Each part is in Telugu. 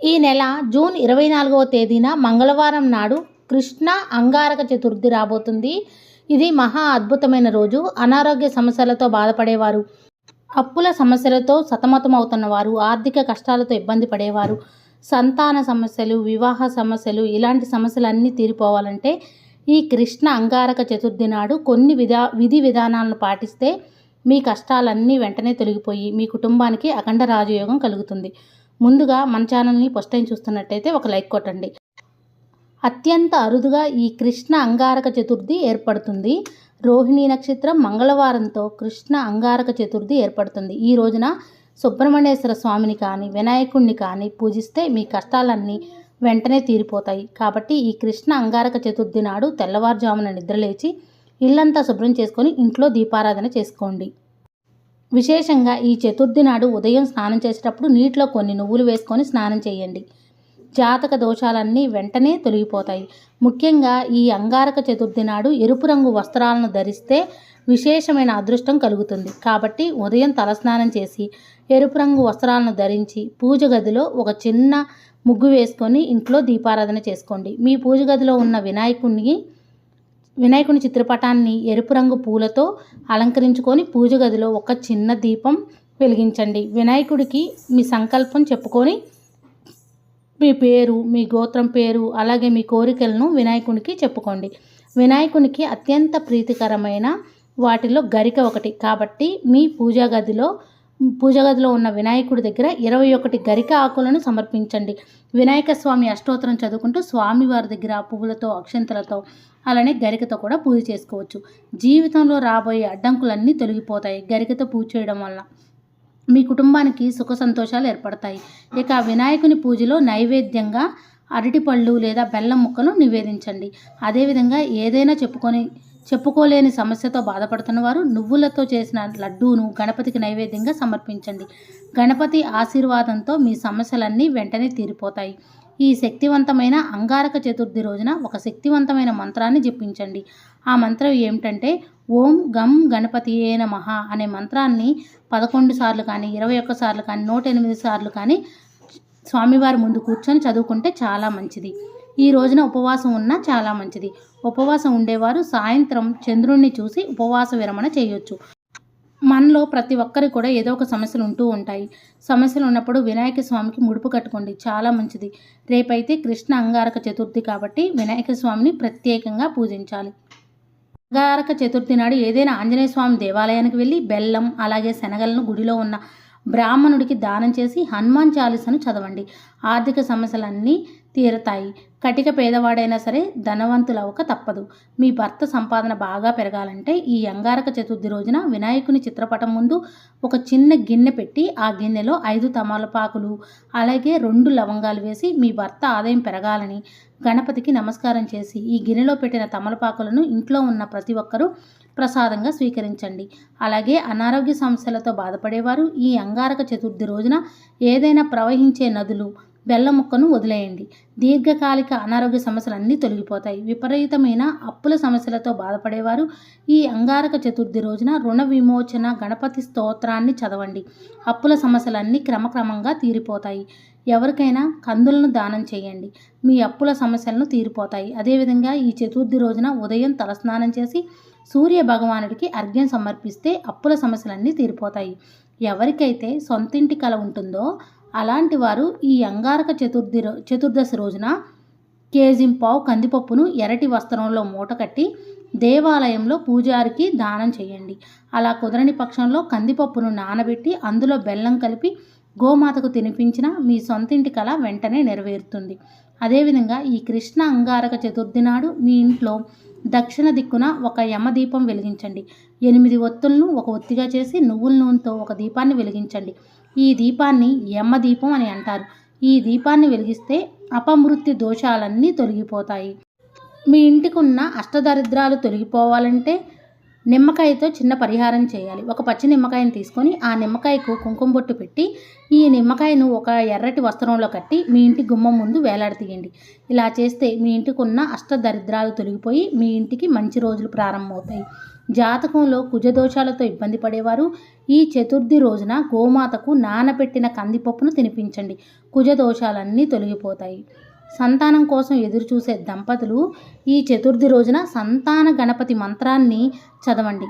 ఈ నెల జూన్ ఇరవై నాలుగవ తేదీన మంగళవారం నాడు కృష్ణ అంగారక చతుర్థి రాబోతుంది. ఇది మహా అద్భుతమైన రోజు. అనారోగ్య సమస్యలతో బాధపడేవారు అప్పుల సమస్యలతో సతమతమవుతున్న వారు ఆర్థిక కష్టాలతో ఇబ్బంది పడేవారు సంతాన సమస్యలు వివాహ సమస్యలు ఇలాంటి సమస్యలన్నీ తీరిపోవాలంటే ఈ కృష్ణ అంగారక చతుర్థి నాడు కొన్ని విధా విధి విధానాలను పాటిస్తే మీ కష్టాలన్నీ వెంటనే తొలగిపోయి మీ కుటుంబానికి అఖండ రాజయోగం కలుగుతుంది. ముందుగా మన ఛానల్ని ఫస్ట్ టైం చూస్తున్నట్టయితే ఒక లైక్ కొట్టండి. అత్యంత అరుదుగా ఈ కృష్ణ అంగారక చతుర్థి ఏర్పడుతుంది. రోహిణి నక్షత్రం మంగళవారంతో కృష్ణ అంగారక చతుర్థి ఏర్పడుతుంది. ఈ రోజున సుబ్రహ్మణ్యేశ్వర స్వామిని కానీ వినాయకుణ్ణి కానీ పూజిస్తే మీ కష్టాలన్నీ వెంటనే తీరిపోతాయి. కాబట్టి ఈ కృష్ణ అంగారక చతుర్థి నాడు తెల్లవారుజామున నిద్రలేచి ఇల్లంతా శుభ్రం చేసుకొని ఇంట్లో దీపారాధన చేసుకోండి. విశేషంగా ఈ చతుర్థి నాడు ఉదయం స్నానం చేసేటప్పుడు నీటిలో కొన్ని నువ్వులు వేసుకొని స్నానం చేయండి. జాతక దోషాలన్నీ వెంటనే తొలగిపోతాయి. ముఖ్యంగా ఈ అంగారక చతుర్థి నాడు ఎరుపు రంగు వస్త్రాలను ధరిస్తే విశేషమైన అదృష్టం కలుగుతుంది. కాబట్టి ఉదయం తలస్నానం చేసి ఎరుపు రంగు వస్త్రాలను ధరించి పూజ గదిలో ఒక చిన్న ముగ్గు వేసుకొని ఇంట్లో దీపారాధన చేసుకోండి. మీ పూజ గదిలో ఉన్న వినాయకుడిని వినాయకుని చిత్రపటాన్ని ఎరుపు రంగు పూలతో అలంకరించుకొని పూజ గదిలో ఒక చిన్న దీపం వెలిగించండి. వినాయకుడికి మీ సంకల్పం చెప్పుకొని మీ పేరు మీ గోత్రం పేరు అలాగే మీ కోరికలను వినాయకునికి చెప్పుకోండి. వినాయకునికి అత్యంత ప్రీతికరమైన వాటిలో గరిక ఒకటి. కాబట్టి మీ పూజా గదిలో పూజగదిలో ఉన్న వినాయకుడి దగ్గర ఇరవై ఒకటి గరిక ఆకులను సమర్పించండి. వినాయక స్వామి అష్టోత్తరం చదువుకుంటూ స్వామివారి దగ్గర పువ్వులతో అక్షంతలతో అలానే గరికతో కూడా పూజ చేసుకోవచ్చు. జీవితంలో రాబోయే అడ్డంకులన్నీ తొలగిపోతాయి గరికతో పూజ చేయడం వల్ల. మీ కుటుంబానికి సుఖ సంతోషాలు ఏర్పడతాయి. ఇక వినాయకుని పూజలో నైవేద్యంగా అరటిపళ్ళు లేదా బెల్లం ముక్కలు నివేదించండి. అదేవిధంగా ఏదైనా చెప్పుకొని చెప్పుకోలేని సమస్యతో బాధపడుతున్న వారు నువ్వులతో చేసిన లడ్డూను గణపతికి నైవేద్యంగా సమర్పించండి. గణపతి ఆశీర్వాదంతో మీ సమస్యలన్నీ వెంటనే తీరిపోతాయి. ఈ శక్తివంతమైన అంగారక చతుర్థి రోజున ఒక శక్తివంతమైన మంత్రాన్ని జపించండి. ఆ మంత్రం ఏమిటంటే ఓం గం గణపతియే నమః అనే మంత్రాన్ని పదకొండు సార్లు కానీ ఇరవై ఒక్క సార్లు కానీ నూట ఎనిమిది సార్లు కానీ స్వామివారి ముందు కూర్చొని చదువుకుంటే చాలా మంచిది. ఈ రోజున ఉపవాసం ఉన్నా చాలా మంచిది. ఉపవాసం ఉండేవారు సాయంత్రం చంద్రుణ్ణి చూసి ఉపవాస విరమణ చేయొచ్చు. మనలో ప్రతి ఒక్కరికి కూడా ఏదో ఒక సమస్యలు ఉంటూ ఉంటాయి. సమస్యలు ఉన్నప్పుడు వినాయక స్వామికి ముడుపు కట్టుకోండి. చాలా మంచిది. రేపైతే కృష్ణ అంగారక చతుర్థి కాబట్టి వినాయక స్వామిని ప్రత్యేకంగా పూజించాలి. అంగారక చతుర్థి నాడు ఏదైనా ఆంజనేయ స్వామి దేవాలయానికి వెళ్ళి బెల్లం అలాగే శనగలను గుడిలో ఉన్న బ్రాహ్మణుడికి దానం చేసి హనుమాన్ చాలీసను చదవండి. ఆర్థిక సమస్యలన్నీ తీరతాయి. కటిక పేదవాడైనా సరే ధనవంతులవక తప్పదు. మీ భర్త సంపాదన బాగా పెరగాలంటే ఈ అంగారక చతుర్థి రోజున వినాయకుని చిత్రపటం ముందు ఒక చిన్న గిన్నె పెట్టి ఆ గిన్నెలో ఐదు తమలపాకులు అలాగే రెండు లవంగాలు వేసి మీ భర్త ఆదాయం పెరగాలని గణపతికి నమస్కారం చేసి ఈ గిన్నెలో పెట్టిన తమలపాకులను ఇంట్లో ఉన్న ప్రతి ఒక్కరూ ప్రసాదంగా స్వీకరించండి. అలాగే అనారోగ్య సమస్యలతో బాధపడేవారు ఈ అంగారక చతుర్థి రోజున ఏదైనా ప్రవహించే నదులు బెల్లం ముక్కను వదిలేయండి. దీర్ఘకాలిక అనారోగ్య సమస్యలు అన్నీ తొలగిపోతాయి. విపరీతమైన అప్పుల సమస్యలతో బాధపడేవారు ఈ అంగారక చతుర్థి రోజున రుణ విమోచన గణపతి స్తోత్రాన్ని చదవండి. అప్పుల సమస్యలన్నీ క్రమక్రమంగా తీరిపోతాయి. ఎవరికైనా కందులను దానం చేయండి. మీ అప్పుల సమస్యలను తీరిపోతాయి. అదేవిధంగా ఈ చతుర్థి రోజున ఉదయం తలస్నానం చేసి సూర్య భగవానుడికి అర్ఘ్యం సమర్పిస్తే అప్పుల సమస్యలన్నీ తీరిపోతాయి. ఎవరికైతే సొంతింటి కల ఉంటుందో అలాంటి వారు ఈ అంగారక చతుర్థి చతుర్దశి రోజున కేజింపావు కందిపప్పును ఎరటి వస్త్రంలో మూట కట్టి దేవాలయంలో పూజారికి దానం చేయండి. అలా కుదరని పక్షంలో కందిపప్పును నానబెట్టి అందులో బెల్లం కలిపి గోమాతకు తినిపించిన మీ సొంతింటి కళ వెంటనే నెరవేరుతుంది. అదేవిధంగా ఈ కృష్ణ అంగారక చతుర్థి నాడు మీ ఇంట్లో దక్షిణ దిక్కున ఒక యమదీపం వెలిగించండి. ఎనిమిది ఒత్తులను ఒక ఒత్తిగా చేసి నువ్వుల నూనెతో ఒక దీపాన్ని వెలిగించండి. ఈ దీపాన్ని యమ దీపం అని అంటారు. ఈ దీపాన్ని వెలిగిస్తే అపమృత్యు దోషాలన్నీ తొలగిపోతాయి. మీ ఇంటికి ఉన్న అష్టదరిద్రాలు తొలగిపోవాలంటే నిమ్మకాయతో చిన్న పరిహారం చేయాలి. ఒక పచ్చి నిమ్మకాయను తీసుకొని ఆ నిమ్మకాయకు కుంకుమ బొట్టు పెట్టి ఈ నిమ్మకాయను ఒక ఎర్రటి వస్త్రంలో కట్టి మీ ఇంటి గుమ్మం ముందు వేలాడతీయండి ఇలా చేస్తే మీ ఇంటికి ఉన్న అష్టదరిద్రాలు తొలగిపోయి మీ ఇంటికి మంచి రోజులు ప్రారంభమవుతాయి. జాతకంలో కుజదోషాలతో ఇబ్బంది పడేవారు. ఈ చతుర్థి రోజున గోమాతకు నానబెట్టిన కందిపప్పును తినిపించండి. కుజదోషాలన్నీ తొలగిపోతాయి. సంతానం కోసం ఎదురు చూసే దంపతులు ఈ చతుర్థి రోజున సంతాన గణపతి మంత్రాన్ని చదవండి.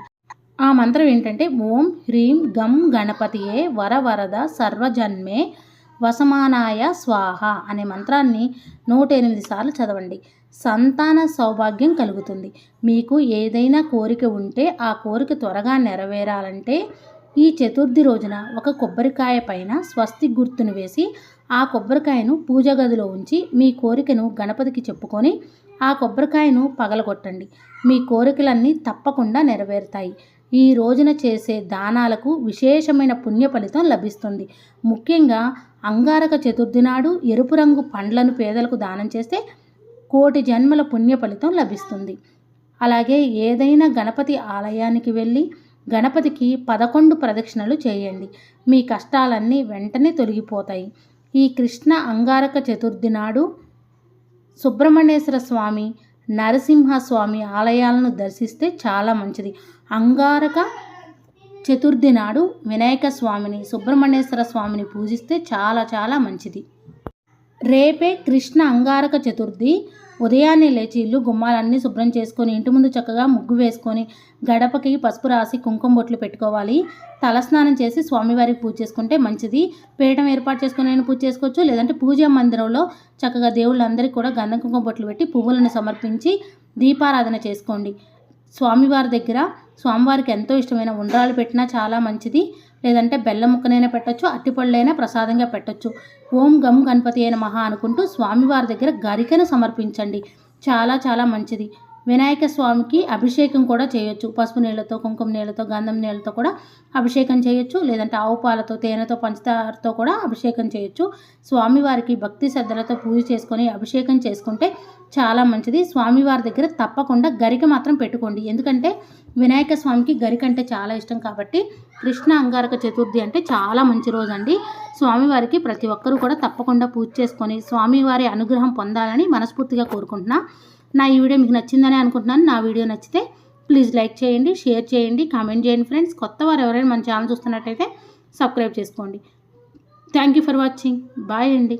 ఆ మంత్రం ఏంటంటే ఓం హ్రీం గం గణపతియే వరవరద సర్వజన్మే వసమానాయ స్వాహ అనే మంత్రాన్ని నూట ఎనిమిది సార్లు చదవండి. సంతాన సౌభాగ్యం కలుగుతుంది. మీకు ఏదైనా కోరిక ఉంటే ఆ కోరిక త్వరగా నెరవేరాలంటే ఈ చతుర్థి రోజున ఒక కొబ్బరికాయ పైన స్వస్తి గుర్తును వేసి ఆ కొబ్బరికాయను పూజ గదిలో ఉంచి మీ కోరికను గణపతికి చెప్పుకొని ఆ కొబ్బరికాయను పగలగొట్టండి. మీ కోరికలన్నీ తప్పకుండా నెరవేరుతాయి. ఈ రోజున చేసే దానాలకు విశేషమైన పుణ్య ఫలితం లభిస్తుంది. ముఖ్యంగా అంగారక చతుర్థి నాడు ఎరుపు రంగు పండ్లను పేదలకు దానం చేస్తే కోటి జన్మల పుణ్య ఫలితం లభిస్తుంది. అలాగే ఏదైనా గణపతి ఆలయానికి వెళ్ళి గణపతికి పదకొండు ప్రదక్షిణలు చేయండి. మీ కష్టాలన్నీ వెంటనే తొలగిపోతాయి. ఈ కృష్ణ అంగారక చతుర్థి నాడు సుబ్రహ్మణ్యేశ్వర స్వామి నరసింహస్వామి ఆలయాలను దర్శిస్తే చాలా మంచిది. అంగారక చతుర్థి నాడు వినాయక స్వామిని సుబ్రహ్మణ్యేశ్వర స్వామిని పూజిస్తే చాలా చాలా మంచిది. రేపే కృష్ణ అంగారక చతుర్థి. ఉదయాన్నే లేచి ఇల్లు గుమ్మాలన్నీ శుభ్రం చేసుకొని ఇంటి ముందు చక్కగా ముగ్గు వేసుకొని గడపకి పసుపు రాసి కుంకుమ బొట్లు పెట్టుకోవాలి. తలస్నానం చేసి స్వామివారికి పూజ చేసుకుంటే మంచిది. పీఠం ఏర్పాటు చేసుకుని నేను పూజ చేసుకోవచ్చు. లేదంటే పూజా మందిరంలో చక్కగా దేవుళ్ళందరికీ కూడా గంధం కుంకుమ బొట్లు పెట్టి పువ్వులను సమర్పించి దీపారాధన చేసుకోండి. స్వామివారి దగ్గర స్వామివారికి ఎంతో ఇష్టమైన ఉండ్రాలు పెట్టినా చాలా మంచిది. లేదంటే బెల్లం ముక్కనైనా పెట్టచ్చు అట్టిపళ్ళైనా ప్రసాదంగా పెట్టచ్చు. ఓం గమ్ గణపతి అయిన మహా అనుకుంటూ స్వామివారి దగ్గర గరికను సమర్పించండి. చాలా చాలా మంచిది. వినాయక స్వామికి అభిషేకం కూడా చేయొచ్చు. పసుపు నీళ్ళతో కుంకుమ నీళ్ళతో గంధం నీళ్ళతో కూడా అభిషేకం చేయొచ్చు. లేదంటే ఆవు పాలతో తేనెతో పంచదారతో కూడా అభిషేకం చేయొచ్చు. స్వామివారికి భక్తి శ్రద్ధలతో పూజ చేసుకొని అభిషేకం చేసుకుంటే చాలా మంచిది. స్వామివారి దగ్గర తప్పకుండా గరిక మాత్రం పెట్టుకోండి. ఎందుకంటే వినాయక స్వామికి గరిక అంటే చాలా ఇష్టం కాబట్టి కృష్ణ అంగారక చతుర్థి అంటే చాలా మంచి రోజు అండి స్వామివారికి ప్రతి ఒక్కరూ కూడా తప్పకుండా పూజ చేసుకొని స్వామివారి అనుగ్రహం పొందాలని మనస్ఫూర్తిగా కోరుకుంటున్నా. నా ఈ వీడియో మీకు నచ్చిందని అనుకుంటున్నాను. నా వీడియో నచ్చితే ప్లీజ్ లైక్ చేయండి షేర్ చేయండి కామెంట్ చేయండి ఫ్రెండ్స్. కొత్త వారు ఎవరైనా మన ఛానల్ చూస్తున్నట్టయితే సబ్స్క్రైబ్ చేసుకోండి. Thank you for watching. Bye అండి.